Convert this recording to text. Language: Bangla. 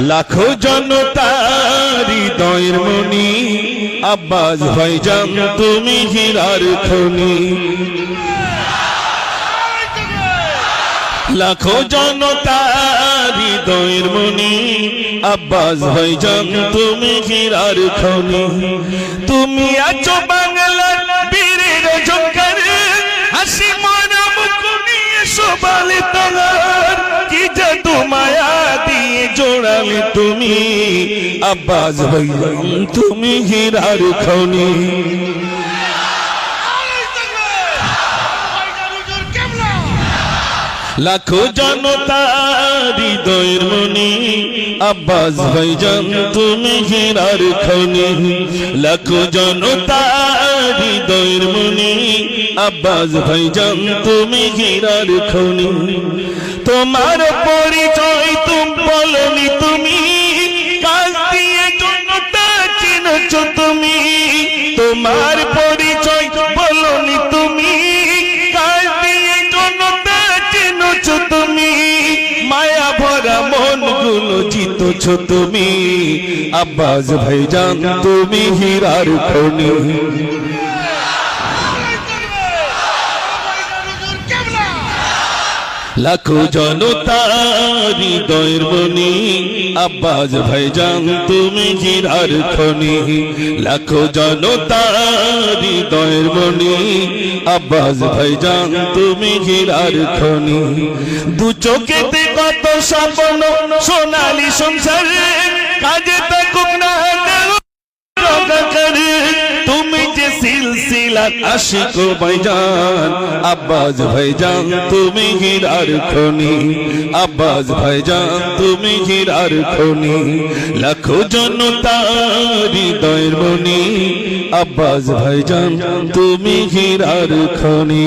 লাখো জনতার হৃদয়ের মনি, আব্বাস ভাইজান তুমি হীরার খনি। লাখো জনতার হৃদয়ের মনি, আব্বাস ভাইজান তুমি হীরার খনি। তুমি আছো বাংলার বীরের জঙ্কার হাসি মরা মুখ নিয়ে সবালে তালার তুমি, আব্বাস ভাইজান তুমি, হীরার খনি লাখো জনতা হৃদয়ের মনি, আব্বাস ভাইজান তুমি, হীরার খনি লাখো জনতা হৃদয়ের মনি, আব্বাস ভাইজান তুমি, হীরার খনি তোমার পরিচয় তোমার পরিচয় বলনি তুমি। কাজ দিয়ে জনতা চিনছ তুমি। মায়া ভরা মনগুলো জিতছ তুমি। আব্বাস ভাইজান, তুমি হীরার খনি। লাখো জনতা হৃদয়ের মনি আব্বাস ভাইজান, তুমি হীরার খনি। লাখো জনতা হৃদয়ের মনি আব্বাস ভাইজান, তুমি হীরার খনি। দু চোখেতে কত স্বপ্ন, সোনালি সংসারে কাজে থাকুক না করে। যে আশিক ভাইজান, আব্বাস ভাইজান, তুমি হীরার খনি। আব্বাস ভাইজান, তুমি হীরার খনি। লাখো জনতা হৃদয়ের মনি। আব্বাস ভাইজান, তুমি হীরার খনি।